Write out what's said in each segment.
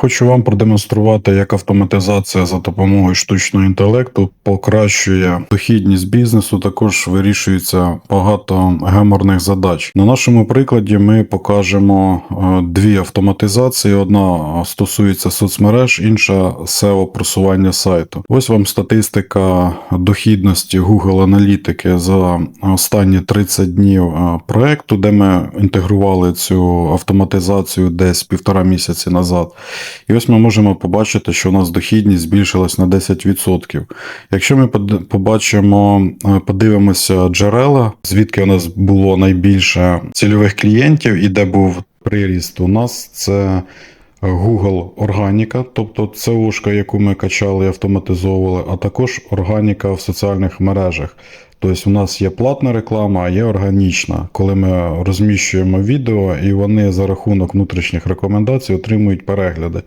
Хочу вам продемонструвати, як автоматизація за допомогою штучного інтелекту покращує дохідність бізнесу. Також вирішується багато геморних задач. На нашому прикладі ми покажемо е, дві автоматизації. Одна стосується соцмереж, інша SEO просування сайту. Ось вам статистика дохідності Google аналітики за останні 30 днів е, проекту, де ми інтегрували цю автоматизацію десь півтора місяці назад. І ось ми можемо побачити, що у нас дохідність збільшилась на 10%. Якщо ми побачимо, е, подивимося джерела, звідки у нас було найбільше цільових клієнтів і де був приріст, у нас це Google Органіка, тобто це ушка, яку ми качали і автоматизовували, а також органіка в соціальних мережах. Тобто у нас є платна реклама, а є органічна, коли ми розміщуємо відео, і вони за рахунок внутрішніх рекомендацій отримують перегляди.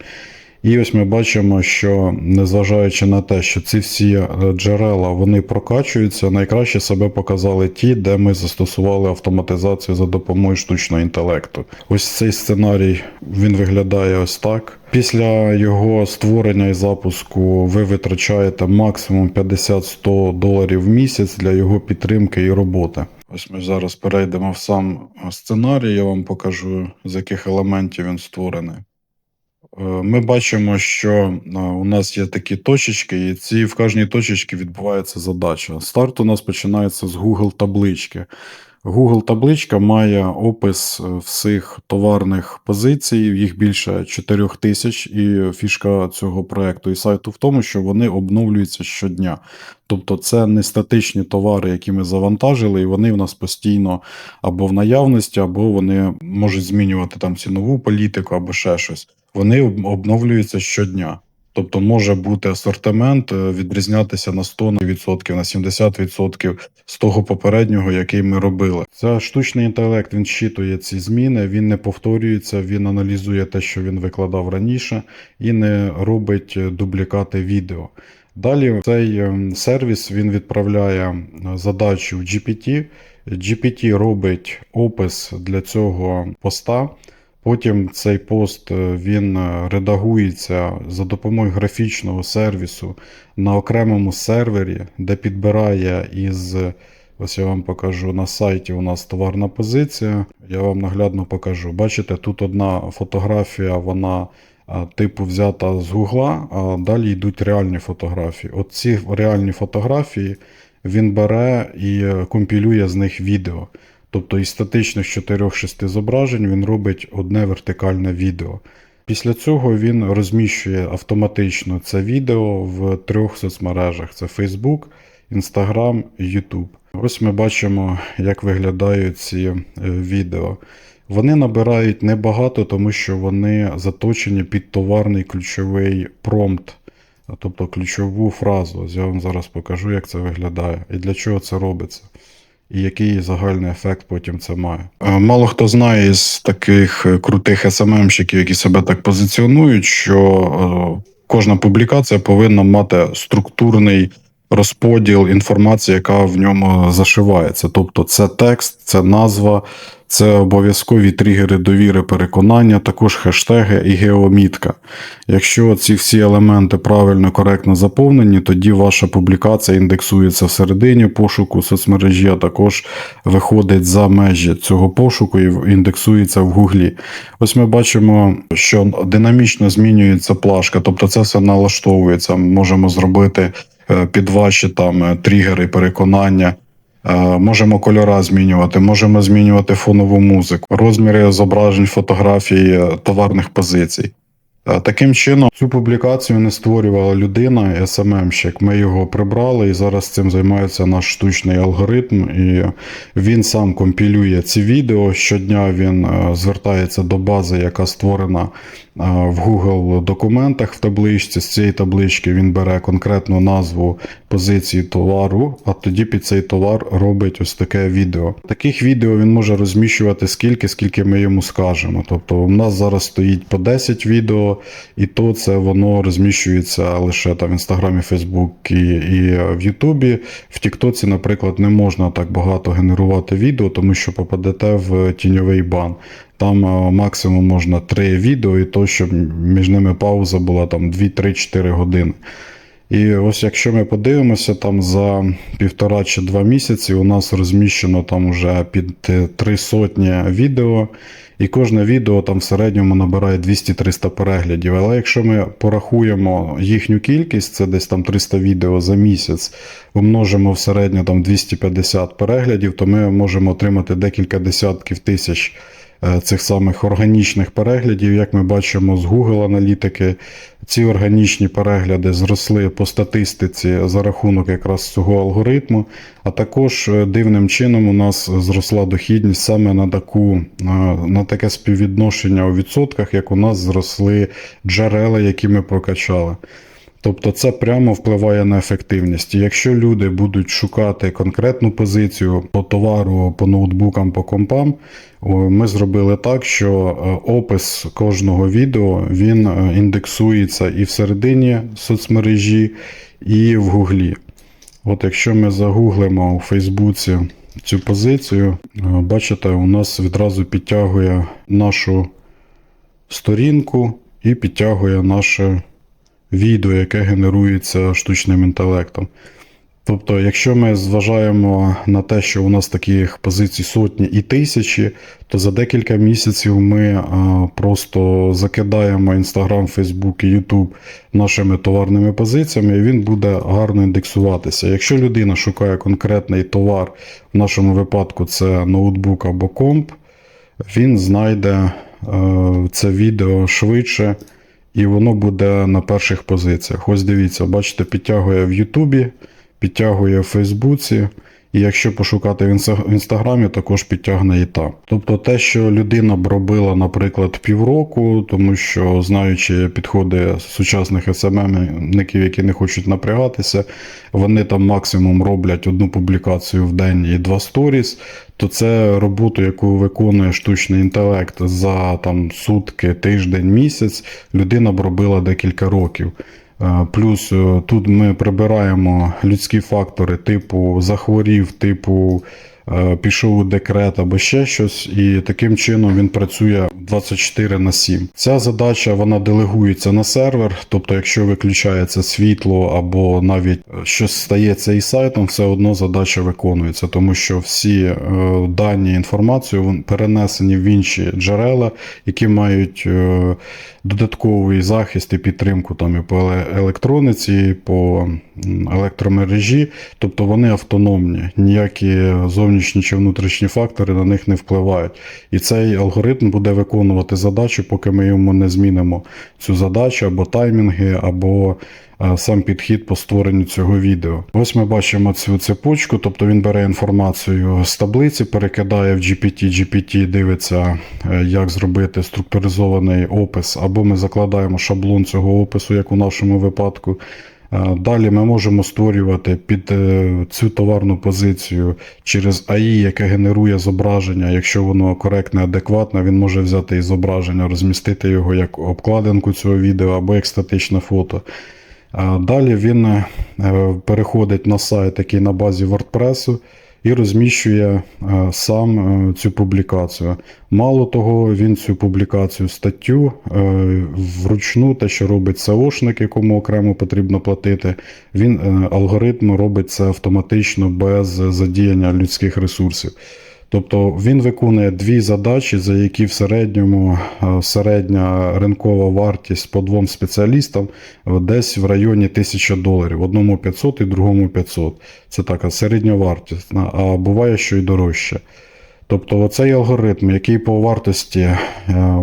І ось ми бачимо, що незважаючи на те, що ці всі е, джерела вони прокачуються, найкраще себе показали ті, де ми застосували автоматизацію за допомогою штучного інтелекту. Ось цей сценарій він виглядає ось так. Після його створення і запуску ви витрачаєте максимум 50-100 доларів в місяць для його підтримки і роботи. Ось ми зараз перейдемо в сам сценарій. Я вам покажу, з яких елементів він створений. Е, Ми бачимо, що е, у нас є такі точечки, і ці в кожній точечці відбувається задача. Старт у нас починається з Google таблички. Google табличка має опис е, всіх товарних позицій, їх більше 4 тисяч, і фішка цього проекту і сайту в тому, що вони обновлюються щодня. Тобто це не статичні товари, які ми завантажили, і вони в нас постійно або в наявності, або вони можуть змінювати там цінову політику, або ще щось. Вони обновлюються щодня. Тобто може бути асортимент е, відрізнятися на 100%, на 70% з того попереднього, який ми робили. Це штучний інтелект, він щитує ці зміни, він не повторюється, він аналізує те, що він викладав раніше, і не робить е, дублікати відео. Далі цей ем, сервіс він відправляє е, задачу в GPT. GPT робить опис для цього поста. Потім цей пост е, він е, редагується за допомогою графічного сервісу на окремому сервері, де підбирає із. Ось я вам покажу на сайті. У нас товарна позиція. Я вам наглядно покажу. Бачите, тут одна фотографія, вона типу взята з Гугла, а далі йдуть реальні фотографії. От ці реальні фотографії він бере і е, компілює з них відео. Тобто із статичних 4-6 зображень він робить одне вертикальне відео. Після цього він розміщує автоматично це відео в трьох соцмережах: це Facebook, Instagram YouTube. Ось ми бачимо, як виглядають ці е, відео. Вони набирають небагато, тому що вони заточені під товарний ключовий промпт, тобто ключову фразу. Я вам зараз покажу, як це виглядає і для чого це робиться і який загальний ефект потім це має. Е, Мало хто знає із таких е, крутих СММщиків, які себе так позиціонують, що е, кожна публікація повинна мати структурний розподіл інформації, яка в ньому зашивається. Тобто, це текст, це назва. Це обов'язкові тригери довіри переконання, також хештеги і геомітка. Якщо ці всі елементи правильно коректно заповнені, тоді ваша публікація індексується всередині пошуку соцмережі, а також виходить за межі цього пошуку і індексується в Гуглі. Ось ми бачимо, що динамічно змінюється плашка, тобто це все налаштовується. Можемо зробити е, під ваші там е, тригери переконання. Е, Можемо кольора змінювати, можемо змінювати фонову музику, розміри зображень, фотографій е, товарних позицій. Е, Таким чином, цю публікацію не створювала людина, СММщик. Ми його прибрали, і зараз цим займається наш штучний алгоритм. І він сам компілює ці відео. Щодня він звертається до бази, яка створена в Google документах в табличці. З цієї таблички він бере конкретну назву позиції товару, а тоді під цей товар робить ось таке відео. Таких відео він може розміщувати скільки, скільки ми йому скажемо. Тобто, у нас зараз стоїть по 10 відео, і то це воно розміщується лише там в інстаграмі, Фейсбуці і в Ютубі. В Тіктоці, наприклад, не можна так багато генерувати відео, тому що попадете в тіньовий бан. Там е, максимум можна 3 відео, і то, щоб між ними пауза була там 2-3-4 години. І ось якщо ми подивимося, там за півтора чи два місяці у нас розміщено там вже під е, три сотні відео, і кожне відео там в середньому набирає 200-300 переглядів. Але якщо ми порахуємо їхню кількість, це десь там 300 відео за місяць, умножимо в середньо там 250 переглядів, то ми можемо отримати декілька десятків тисяч цих самих органічних переглядів. Як ми бачимо з Google аналітики, ці органічні перегляди зросли по статистиці за рахунок якраз цього алгоритму. А також е, дивним чином у нас зросла дохідність саме на таку е, на таке співвідношення у відсотках, як у нас зросли джерела, які ми прокачали. Тобто це прямо впливає на ефективність. Якщо люди будуть шукати конкретну позицію по товару, по ноутбукам, по компам, ми зробили так, що е, опис кожного відео він е, індексується і всередині соцмережі, і в Гуглі. От якщо ми загуглимо у Фейсбуці цю позицію, е, бачите, у нас відразу підтягує нашу сторінку і підтягує наше відео, яке генерується штучним інтелектом. Тобто, якщо ми зважаємо на те, що у нас таких позицій сотні і тисячі, то за декілька місяців ми а, просто закидаємо Instagram, Facebook і YouTube нашими товарними позиціями, і він буде гарно індексуватися. Якщо людина шукає конкретний товар, в нашому випадку це ноутбук або комп, він знайде е, це відео швидше, і воно буде на перших позиціях. Ось дивіться, бачите, підтягує в Ютубі, підтягує в Фейсбуці. І якщо пошукати в інстаграмі, також підтягне і там. Тобто те, що людина б робила, наприклад, півроку, тому що знаючи підходи сучасних СММ-ників, які не хочуть напрягатися, вони там максимум роблять одну публікацію в день і два сторіс, то це роботу, яку виконує штучний інтелект за там сутки, тиждень, місяць, людина б робила декілька років. Е, Плюс е, тут ми прибираємо людські фактори, типу захворів, типу е, пішов у декрет або ще щось, і таким чином він працює 24 на 7. Ця задача вона делегується на сервер, тобто, якщо виключається світло або навіть щось стається із сайтом, все одно задача виконується, тому що всі дані інформацію перенесені в інші джерела, які мають додатковий захист і підтримку там і по електрониці, і по електромережі, тобто вони автономні, ніякі зовнішні чи внутрішні фактори на них не впливають. І цей алгоритм буде виконувати задачу, поки ми йому не змінимо цю задачу або таймінги, або сам підхід по створенню цього відео. Ось ми бачимо цю цепочку, тобто він бере інформацію з таблиці, перекидає в GPT, GPT дивиться, е, як зробити структуризований опис, або ми закладаємо шаблон цього опису, як у нашому випадку. Е, Далі ми можемо створювати під е, цю товарну позицію через AI, яке генерує зображення. Якщо воно коректне, адекватне, він може взяти і зображення, розмістити його як обкладинку цього відео або як статичне фото. Далі він е, переходить на сайт, який на базі WordPress, і розміщує е, сам е, цю публікацію. Мало того, він цю публікацію статтю вручну, те, що робить SEOшник, якому окремо потрібно платити, він алгоритм робить це автоматично без задіяння людських ресурсів. Тобто він виконує дві задачі, за які в середньому е, середня ринкова вартість по двом спеціалістам е, десь в районі 1000 доларів. Одному 500 і другому 500. Це така середня вартість, а буває, що й дорожче. Тобто оцей алгоритм, який по вартості е,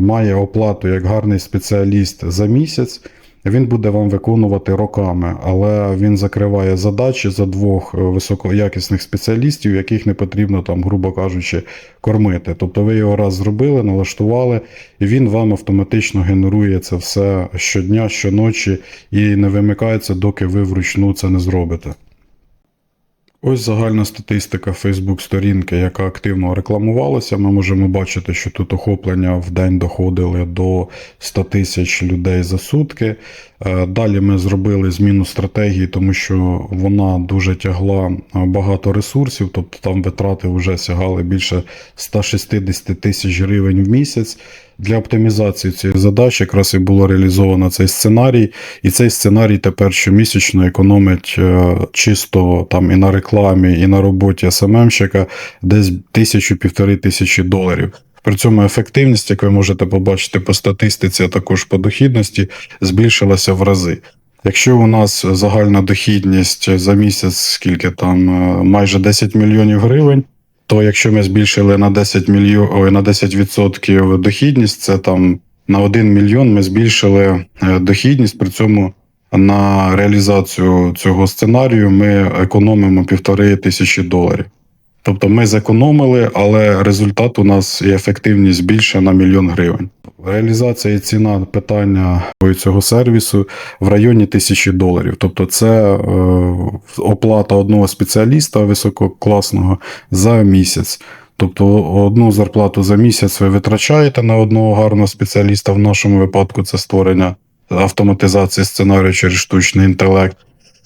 має оплату як гарний спеціаліст за місяць, він буде вам виконувати роками, але він закриває задачі за двох е, високоякісних спеціалістів, яких не потрібно там, грубо кажучи, кормити. Тобто ви його раз зробили, налаштували, і він вам автоматично генерує це все щодня, щоночі і не вимикається, доки ви вручну це не зробите. Ось загальна статистика Фейсбук-сторінки, яка активно рекламувалася. Ми можемо бачити, що тут охоплення в день доходили до 100 тисяч людей за сутки. Е, Далі ми зробили зміну стратегії, тому що вона дуже тягла е, багато ресурсів, тобто там витрати вже сягали більше 160 тисяч гривень в місяць. Для оптимізації цієї задачі якраз і було реалізовано цей сценарій, і цей сценарій тепер щомісячно економить е, чисто там і на рекламі, і на роботі СММщика десь тисячу-півтори тисячі доларів. При цьому ефективність, як ви можете побачити по статистиці, а також по дохідності, збільшилася в рази. Якщо у нас загальна дохідність за місяць, скільки там е, майже 10 мільйонів гривень, то якщо ми збільшили на 10 мільйон на 10% дохідність, це там на 1 мільйон ми збільшили е, дохідність. При цьому на реалізацію цього сценарію ми економимо півтори тисячі доларів. Тобто ми зекономили, але результат у нас і ефективність більше на мільйон гривень. Реалізація і ціна питання цього сервісу в районі тисячі доларів. Тобто, це е, оплата одного спеціаліста висококласного за місяць. Тобто одну зарплату за місяць ви витрачаєте на одного гарного спеціаліста. В нашому випадку це створення автоматизації сценарію через штучний інтелект.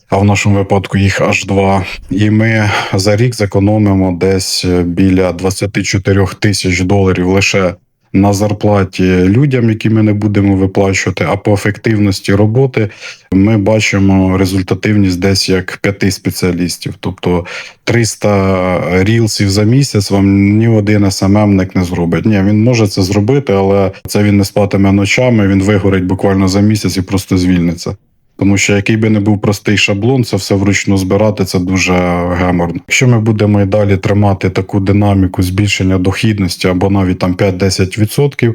А в нашому випадку їх аж два. І ми за рік зекономимо десь біля 24 тисяч доларів лише на зарплаті людям, які ми не будемо виплачувати. А по ефективності роботи ми бачимо результативність десь як п'яти спеціалістів. Тобто 300 рілсів за місяць вам ні один СММник не зробить. Ні, він може це зробити, але це він не спатиме ночами. Він вигорить буквально за місяць і просто звільниться. Тому що який би не був простий шаблон, це все вручну збирати, це дуже геморно. Якщо ми будемо і далі тримати таку динаміку збільшення дохідності або навіть там 5-10%,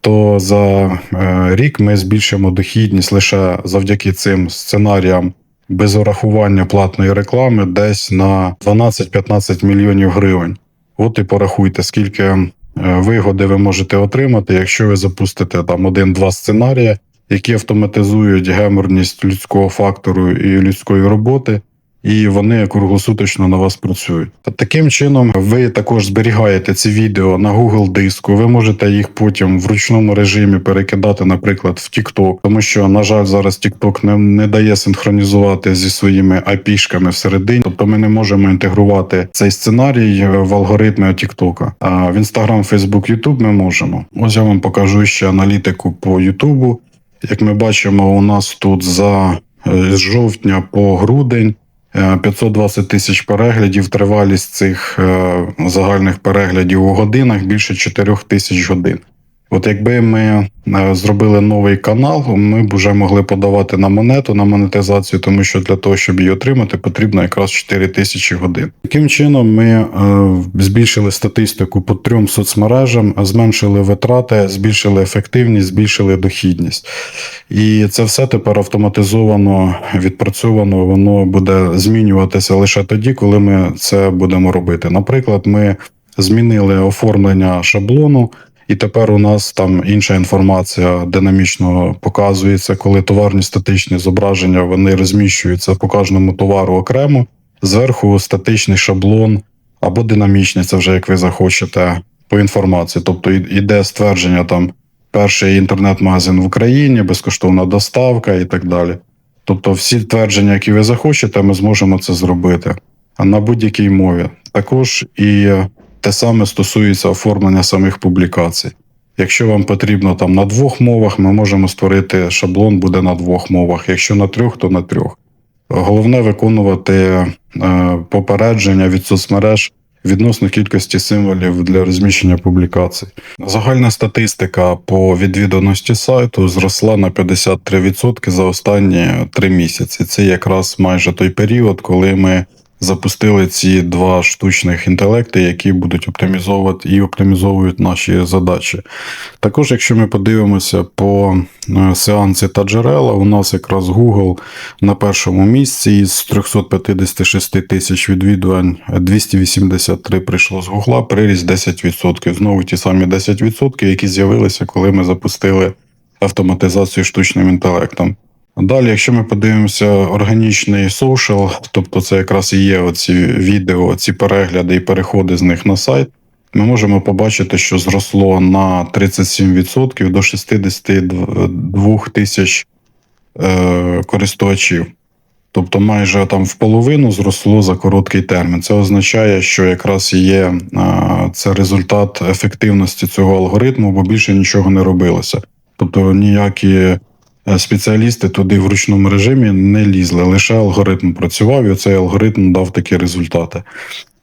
то за е, рік ми збільшимо дохідність лише завдяки цим сценаріям без урахування платної реклами десь на 12-15 мільйонів гривень. От і порахуйте, скільки е, вигоди ви можете отримати, якщо ви запустите там один-два сценарії які автоматизують геморність людського фактору і людської роботи, і вони круглосуточно на вас працюють. Таким чином, ви також зберігаєте ці відео на Google диску. Ви можете їх потім в ручному режимі перекидати, наприклад, в TikTok, тому що, на жаль, зараз TikTok не, не дає синхронізувати зі своїми IP-шками всередині, тобто ми не можемо інтегрувати цей сценарій в алгоритми TikTok. А в Instagram, Facebook, YouTube ми можемо. Ось я вам покажу ще аналітику по YouTube. Як ми бачимо, у нас тут за з жовтня по грудень 520 тисяч переглядів. Тривалість цих загальних переглядів у годинах більше 4 тисяч годин. От якби ми е, зробили новий канал, ми б вже могли подавати на монету на монетизацію, тому що для того, щоб її отримати, потрібно якраз 4 тисячі годин. Таким чином, ми е, збільшили статистику по трьом соцмережам, зменшили витрати, збільшили ефективність, збільшили дохідність. І це все тепер автоматизовано відпрацьовано. Воно буде змінюватися лише тоді, коли ми це будемо робити. Наприклад, ми змінили оформлення шаблону. І тепер у нас там інша інформація динамічно показується, коли товарні статичні зображення вони розміщуються по кожному товару окремо. Зверху статичний шаблон або динамічний, це вже як ви захочете по інформації. Тобто йде ствердження там перший інтернет-магазин в Україні, безкоштовна доставка і так далі. Тобто, всі твердження, які ви захочете, ми зможемо це зробити на будь-якій мові. Також і те саме стосується оформлення самих публікацій. Якщо вам потрібно там на двох мовах, ми можемо створити шаблон, буде на двох мовах. Якщо на трьох, то на трьох. Головне виконувати е, попередження від соцмереж відносно кількості символів для розміщення публікацій. Загальна статистика по відвіданості сайту зросла на 53% за останні три місяці. Це якраз майже той період, коли ми запустили ці два штучних інтелекти, які будуть оптимізовувати і оптимізовують наші задачі. Також, якщо ми подивимося по е, сеанси та джерела, у нас якраз Google на першому місці із 356 тисяч відвідувань 283 прийшло з Google, приріст 10%. Знову ті самі 10%, які з'явилися, коли ми запустили автоматизацію штучним інтелектом. Далі, якщо ми подивимося органічний соушал, тобто це якраз і є оці відео, ці перегляди і переходи з них на сайт, ми можемо побачити, що зросло на 37% до 62 тисяч е, користувачів. Тобто майже там в половину зросло за короткий термін. Це означає, що якраз є е, це результат ефективності цього алгоритму, бо більше нічого не робилося. Тобто ніякі спеціалісти туди в ручному режимі не лізли, лише алгоритм працював, і цей алгоритм дав такі результати.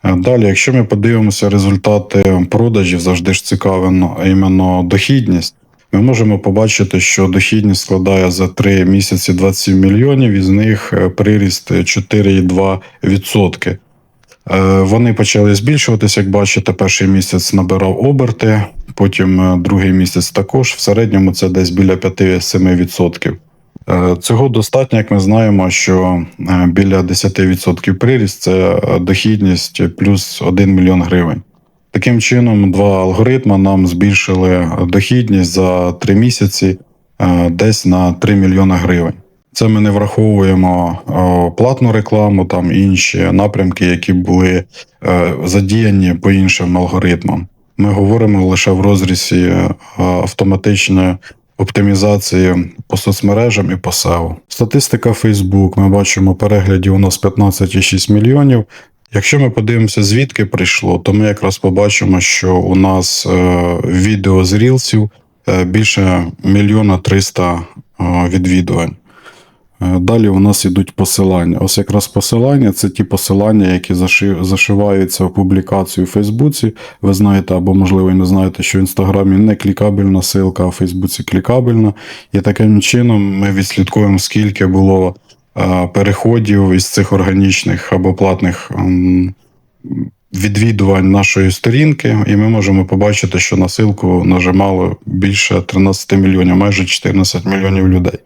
Е, Далі, якщо ми подивимося результати продажів, завжди ж цікаво ну, іменно дохідність. Ми можемо побачити, що дохідність складає за 3 місяці 27 мільйонів, із них е, приріст 4,2%. Е, Вони почали збільшуватися, як бачите, перший місяць набирав оберти, потім е, другий місяць також. В середньому це десь біля 5-7%. Е, Цього достатньо, як ми знаємо, що біля 10% приріст це дохідність плюс 1 мільйон гривень. Таким чином, два алгоритми нам збільшили дохідність за 3 місяці десь на 3 мільйони гривень. Це ми не враховуємо о, платну рекламу, там інші напрямки, які були е, задіяні по іншим алгоритмам. Ми говоримо лише в розрізі е, автоматичної оптимізації по соцмережам і по SEO. Статистика Facebook. Ми бачимо переглядів у нас 15,6 мільйонів. Якщо ми подивимося, звідки прийшло, то ми якраз побачимо, що у нас е, відео з рілсів е, більше мільйона триста відвідувань. Е, Далі у нас ідуть посилання. Ось якраз посилання це ті посилання, які зашиваються в публікацію в Фейсбуці. Ви знаєте, або, можливо, і не знаєте, що в Інстаграмі не клікабельна ссылка, а в Фейсбуці клікабельна. І таким чином ми відслідкуємо, скільки було е, переходів із цих органічних або платних ем, відвідувань нашої сторінки, і ми можемо побачити, що на ссылку нажимало більше 13 мільйонів, майже 14 мільйонів людей.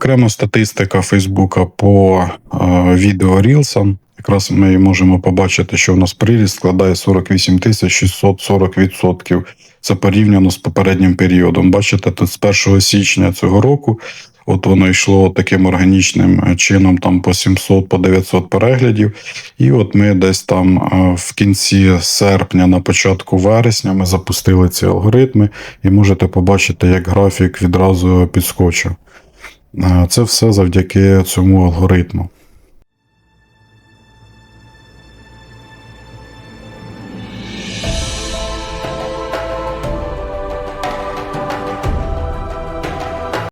Окрема статистика Фейсбука по е, відео Рілсам. Якраз ми можемо побачити, що у нас приріст складає 48 тисяч 640 відсотків. Це порівняно з попереднім періодом. Бачите, тут з 1 січня цього року, от воно йшло таким органічним е, чином, там по 700, по 900 переглядів. І от ми десь там е, в кінці серпня, на початку вересня, ми запустили ці алгоритми, і можете побачити, як графік відразу підскочив. Це все завдяки цьому алгоритму.